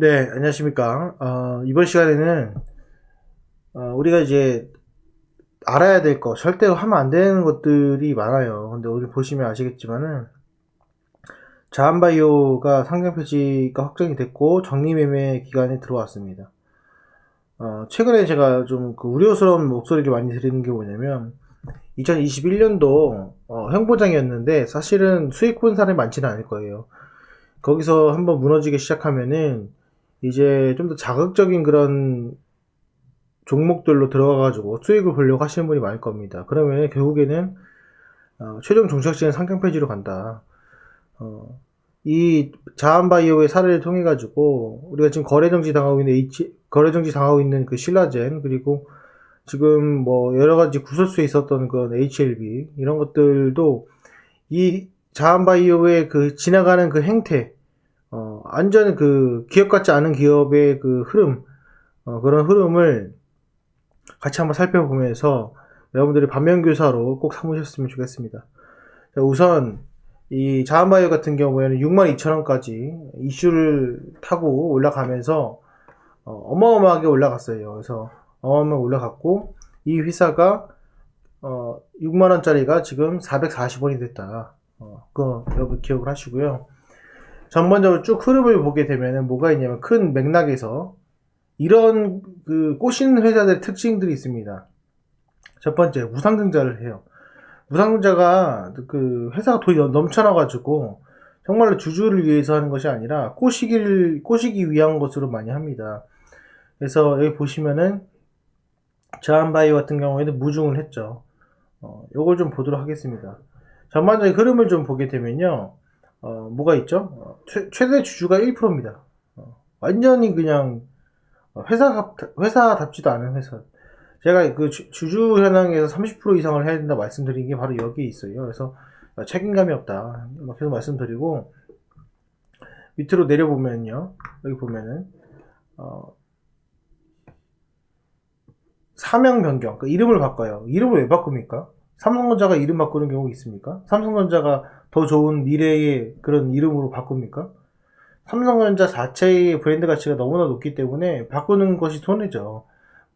네, 안녕하십니까. 어, 이번 시간에는, 어, 우리가 이제 알아야 될 거, 절대 하면 안 되는 것들이 많아요. 근데 오늘 보시면 아시겠지만은, 자한바이오가 상장 폐지가 확정이 됐고, 정리매매 기간에 들어왔습니다. 어, 최근에 제가 좀 그 우려스러운 목소리를 많이 드리는 게 뭐냐면, 2021년도 행보장이었는데, 사실은 수익 본 사람이 많지는 않을 거예요. 거기서 한번 무너지기 시작하면은 이제 좀 더 자극적인 그런 종목들로 들어가가지고 수익을 보려고 하시는 분이 많을 겁니다. 그러면 결국에는 어, 최종 종착지는 상장 폐지로 간다. 어, 이 자한바이오의 사례를 통해 가지고 우리가 지금 거래 정지 당하고 있는 H, 거래 정지 당하고 있는 그 신라젠 그리고 지금 뭐 여러 가지 구설수에 있었던 그런 HLB 이런 것들도 이 자한바이오의 그 지나가는 그 행태, 어, 완전 그 기업 같지 않은 기업의 그 흐름, 어, 그런 흐름을 같이 한번 살펴보면서 여러분들이 반면교사로 꼭 삼으셨으면 좋겠습니다. 자, 우선 이 자한바이오 같은 경우에는 62,000원까지 이슈를 타고 올라가면서 어, 어마어마하게 올라갔어요. 그래서 어마어마하게 올라갔고 이 회사가 어, 6만원짜리가 지금 440원이 됐다. 어, 그거 여러분 기억을 하시고요. 전반적으로 쭉 흐름을 보게 되면은 뭐가 있냐면 큰 맥락에서 이런 그 꼬시는 회사들의 특징들이 있습니다. 첫 번째, 무상증자를 해요. 무상증자가 그 회사가 돈이 넘- 넘쳐나가지고 정말로 주주를 위해서 하는 것이 아니라 꼬시기를, 꼬시기 위한 것으로 많이 합니다. 그래서 여기 보시면은 자한바이오 같은 경우에는 무중을 했죠. 어, 요걸 좀 보도록 하겠습니다. 전반적인 흐름을 좀 보게 되면요. 어, 뭐가 있죠? 어, 최, 최대 주주가 1%입니다. 어, 완전히 그냥 어, 회사 회사답지도 않은 회사. 제가 그 주, 주 현황에서 30% 이상을 해야 된다 말씀드린 게 바로 여기에 있어요. 그래서 어, 책임감이 없다. 막 계속 말씀드리고 밑으로 내려보면요. 여기 보면은 어, 사명 변경, 그 이름을 바꿔요. 이름을 왜 바꿉니까? 삼성전자가 이름 바꾸는 경우가 있습니까? 삼성전자가 더 좋은 미래의 그런 이름으로 바꿉니까? 삼성전자 자체의 브랜드 가치가 너무나 높기 때문에 바꾸는 것이 손해죠.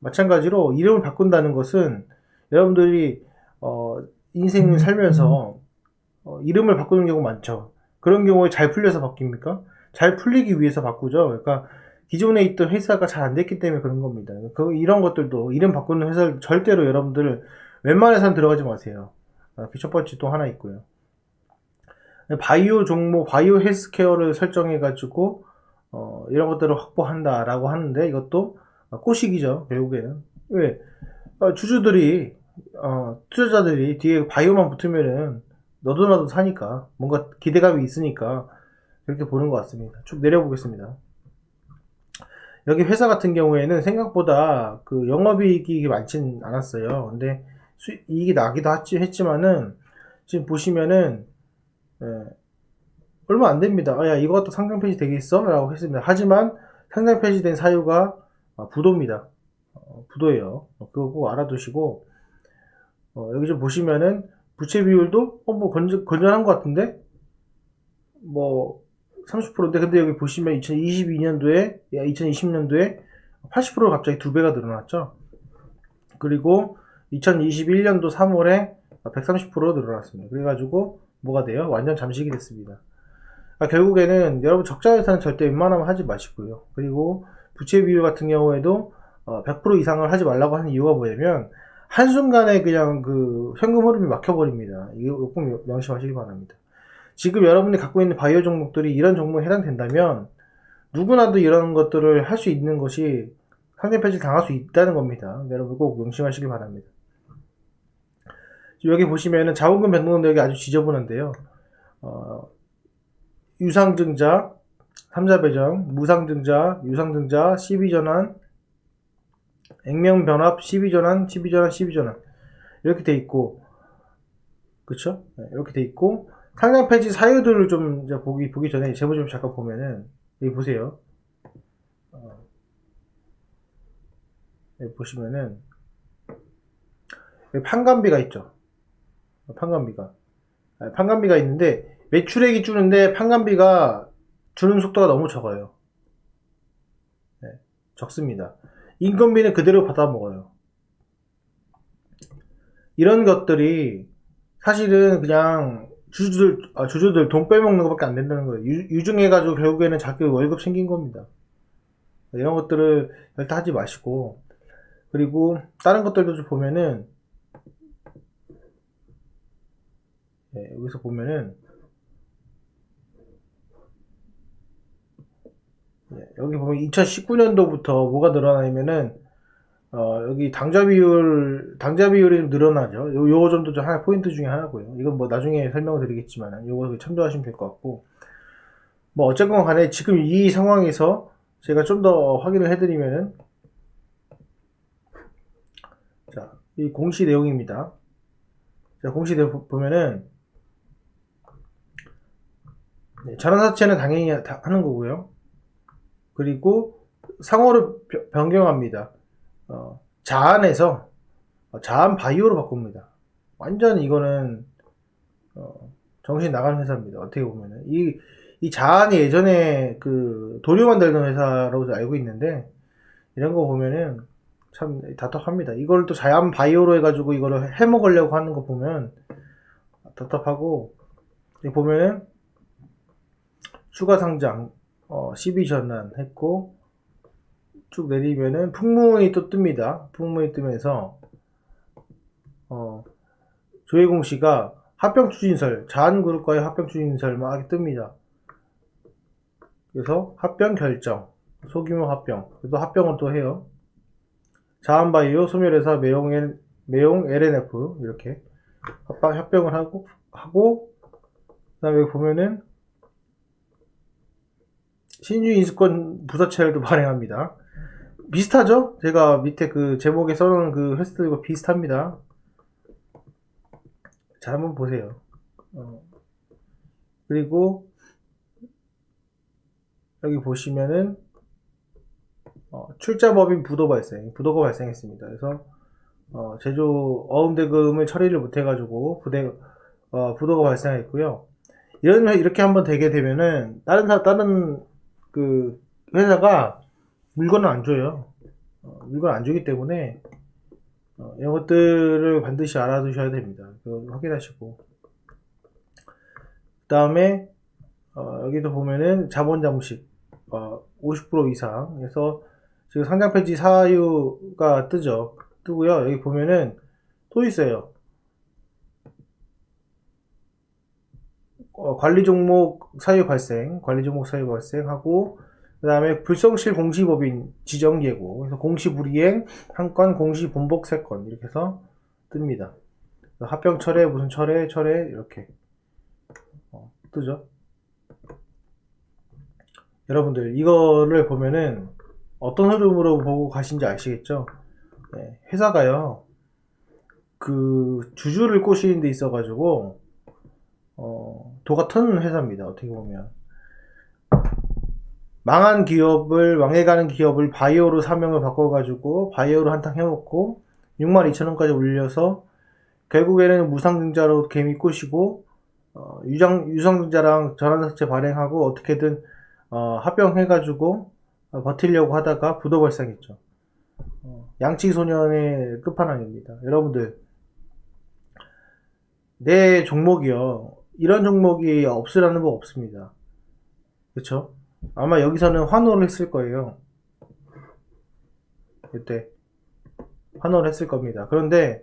마찬가지로 이름을 바꾼다는 것은 여러분들이 어, 인생을 살면서 어, 이름을 바꾸는 경우 많죠. 그런 경우에 잘 풀려서 바뀝니까? 잘 풀리기 위해서 바꾸죠. 그러니까 기존에 있던 회사가 잘 안 됐기 때문에 그런 겁니다. 그 이런 것들도 이름 바꾸는 회사를 절대로 여러분들 웬만해서는 들어가지 마세요. 아, 그첫 번째 또 하나 있고요. 바이오 종목, 바이오 헬스케어를 설정해가지고, 어, 이런 것들을 확보한다라고 하는데, 이것도 꼬시기죠, 결국에는. 왜? 어, 주주들이, 어, 투자자들이 뒤에 바이오만 붙으면은, 너도 나도 사니까, 뭔가 기대감이 있으니까, 이렇게 보는 것 같습니다. 쭉 내려보겠습니다. 여기 회사 같은 경우에는 생각보다 그 영업이익이 많진 않았어요. 근데 수익이 나기도 했지- 했지만은 지금 보시면은 예, 얼마 안 됩니다. 아, 야 이것도 상장 폐지 되겠어? 라고 했습니다. 하지만 상장 폐지된 사유가 아, 부도입니다. 어, 부도예요. 어, 그거 꼭 알아두시고 어, 여기 좀 보시면은 부채 비율도 어, 뭐 건전, 건전한 것 같은데 뭐 30%인데 근데 여기 보시면 2022년도에 2020년도에 80%가 갑자기 두 배가 늘어났죠. 그리고 2021년도 3월에 130% 늘어났습니다. 그래가지고 뭐가 돼요? 완전 잠식이 됐습니다. 아, 결국에는 여러분 적자 예산은 절대 웬만하면 하지 마시고요. 그리고 부채 비율 같은 경우에도 어, 100% 이상을 하지 말라고 하는 이유가 뭐냐면 한순간에 그냥 그 현금 흐름이 막혀버립니다. 이거 꼭 명심하시기 바랍니다. 지금 여러분이 갖고 있는 바이오 종목들이 이런 종목에 해당된다면 누구나도 이런 것들을 할 수 있는 것이 상대 폐지 당할 수 있다는 겁니다. 여러분 꼭 명심하시기 바랍니다. 여기 보시면은 자본금 변동력이 아주 지저분한데요. 어, 유상증자, 삼자배정, 무상증자, 유상증자, 12전환, 액면변합, 12전환, 12전환, 12전환 이렇게 돼 있고? 네, 이렇게 돼 있고 상장 폐지 사유들을 좀 보기 보기 전에 제목 좀 잠깐 보면은 여기 보세요. 어, 여기 보시면은 판관비가 있죠. 판관비가 아, 판관비가 있는데 매출액이 주는데 판관비가 주는 속도가 너무 적어요. 적습니다. 인건비는 그대로 받아 먹어요. 이런 것들이 사실은 그냥 주주들 아, 주주들 돈 빼먹는 것밖에 안 된다는 거예요. 유, 중해가지고 결국에는 자기 월급 챙긴 겁니다. 이런 것들을 절대 하지 마시고 그리고 다른 것들도 좀 보면은 네, 여기서 보면은 네, 여기 보면 2019년도부터 뭐가 늘어나냐면은 어, 여기 당좌 비율 당좌 비율이 좀 늘어나죠. 요, 요 점도 좀 하나 포인트 중에 하나고요. 이건 뭐 나중에 설명을 드리겠지만 요거 참조하시면 될 것 같고 뭐 어쨌건 간에 지금 이 상황에서 제가 좀 더 확인을 해드리면은 자, 이 공시 내용입니다. 자, 공시 내용 보면은 네, 전환사채는 당연히 다 하는 거고요. 그리고 상호를 변- 변경합니다. 어, 자안에서 어, 자안 바이오로 바꿉니다. 완전 이거는 어, 정신 나가는 회사입니다. 어떻게 보면은 이, 이 자안이 예전에 그 도료 만들던 회사라고 알고 있는데 이런 거 보면은 참 답답합니다. 이걸 또 자연 바이오로 해가지고 이거를 해먹으려고 하는 거 보면 답답하고 보면은 추가 상장 어, 12 전환 했고 쭉 내리면은 풍문이 또 뜹니다. 풍문이 뜨면서 어, 조혜공 씨가 합병 추진설, 자한그룹과의 합병 추진설 막 뜹니다. 그래서 합병 결정, 소규모 합병, 그래도 합병을 또 해요. 자한바이오, 소멸회사, 매용, L, 매용 LNF 이렇게 합병, 합병을 하고 하고 그다음에 보면은 신유 인수권 부서체를 또 발행합니다. 비슷하죠? 제가 밑에 그 제목에 써놓은 그 횟수들과 비슷합니다. 자, 한번 보세요. 어, 그리고 여기 보시면은 어, 출자법인 부도 발생, 부도가 발생했습니다. 그래서 어, 제조 어음대금을 처리를 못해가지고 부대 어, 부도가 발생했고요. 이런 이렇게 한번 되게 되면은 다른 사 다른 그 회사가 물건을 안 줘요. 어, 물건을 안 주기 때문에 어, 이런 것들을 반드시 알아두셔야 됩니다. 확인하시고 그 다음에 어, 여기도 보면은 자본 잠식 어, 50% 이상 해서 지금 상장 폐지 사유가 뜨죠. 뜨고요. 여기 보면은 또 있어요. 어, 관리 종목 사유 발생, 관리 종목 사유 발생하고 그 다음에 불성실 공시법인 지정 예고, 그래서 공시 불이행 한 건, 공시 본복 세 건 이렇게 해서 뜹니다. 합병 철회, 무슨 철회, 철회 이렇게 어, 뜨죠. 여러분들 이거를 보면은 어떤 흐름으로 보고 가신지 아시겠죠? 네, 회사가요 그 주주를 꼬시는 데 있어가지고 어, 도가 터는 회사입니다. 어떻게 보면. 망한 기업을, 망해가는 기업을 바이오로 사명을 바꿔가지고, 바이오로 한탕 해먹고, 6만 2천 원까지 올려서, 결국에는 무상증자로 개미 꼬시고, 어, 유상, 유상증자랑 전환사채 발행하고, 어떻게든, 어, 합병해가지고, 어, 버티려고 하다가 부도 발생했죠. 어, 양치소년의 끝판왕입니다. 여러분들, 내 종목이요. 이런 종목이 없으라는 법 없습니다. 그쵸? 아마 여기서는 환호를 했을 거예요. 그때 환호를 했을 겁니다. 그런데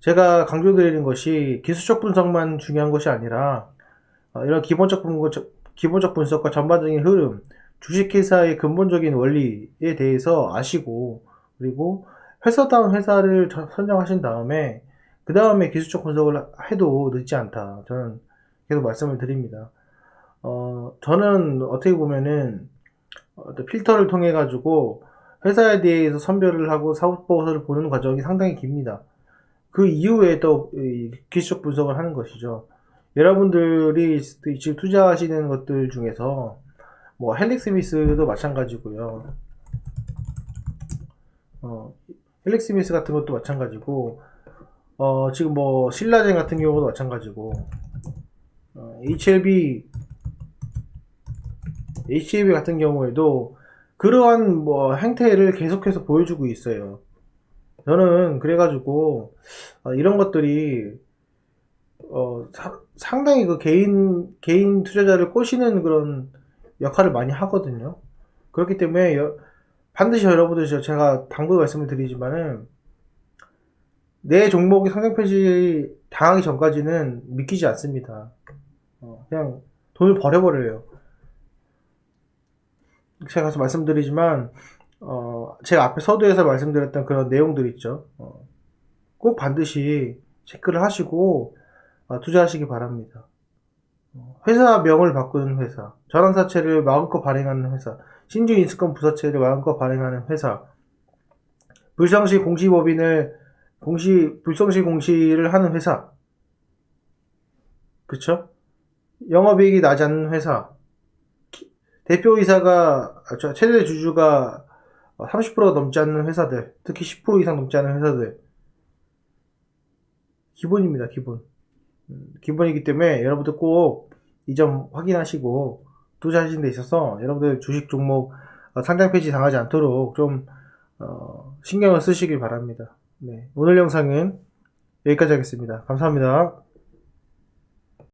제가 강조드리는 것이 기술적 분석만 중요한 것이 아니라 어, 이런 기본적 분석, 기본적 분석과 전반적인 흐름, 주식회사의 근본적인 원리에 대해서 아시고 그리고 회사다운 회사를 저- 선정하신 다음에 그 다음에 기술적 분석을 해도 늦지 않다. 저는 계속 말씀을 드립니다. 어, 저는 어떻게 보면은, 필터를 통해 가지고 회사에 대해서 선별을 하고 사업 보고서를 보는 과정이 상당히 깁니다. 그 이후에 또이 기술적 분석을 하는 것이죠. 여러분들이 지금 투자하시는 것들 중에서 뭐 헬릭 스 미스도 마찬가지고요. 어, 헬릭 스 미스 같은 것도 마찬가지고 어, 지금 뭐, 신라젠 같은 경우도 마찬가지고, 어, HLB, HLB 같은 경우에도 그러한 뭐 행태를 계속해서 보여주고 있어요. 저는 그래가지고 어, 이런 것들이 어, 사- 상당히 그 개인 개인 투자자를 꼬시는 그런 역할을 많이 하거든요. 그렇기 때문에 여- 반드시 여러분들 저- 제가 당부 말씀을 드리지만은 내 종목이 상장 폐지 당하기 전까지는 믿기지 않습니다. 어, 그냥 돈을 버려버려요. 제가 가서 말씀드리지만 어, 제가 앞에 서두에서 말씀드렸던 그런 내용들 있죠. 어, 꼭 반드시 체크를 하시고 어, 투자하시기 바랍니다. 어, 회사 명을 바꾸는 회사, 전환사채를 마음껏 발행하는 회사, 신주 인수권 부서채를 마음껏 발행하는 회사, 불성시 공시법인을 공시 불성시 공시를 하는 회사, 그쵸? 영업이익이 나지 않는 회사, 기- 대표이사가 아, 저 최대 주주가 30%가 넘지 않는 회사들, 특히 10% 이상 넘지 않는 회사들, 기본입니다, 기본. 음, 기본이기 때문에 여러분들 꼭 이 점 확인하시고 투자하시는 데 있어서 여러분들 주식 종목 어, 상장 폐지 당하지 않도록 좀 어, 신경을 쓰시길 바랍니다. 네, 오늘 영상은 여기까지 하겠습니다. 감사합니다.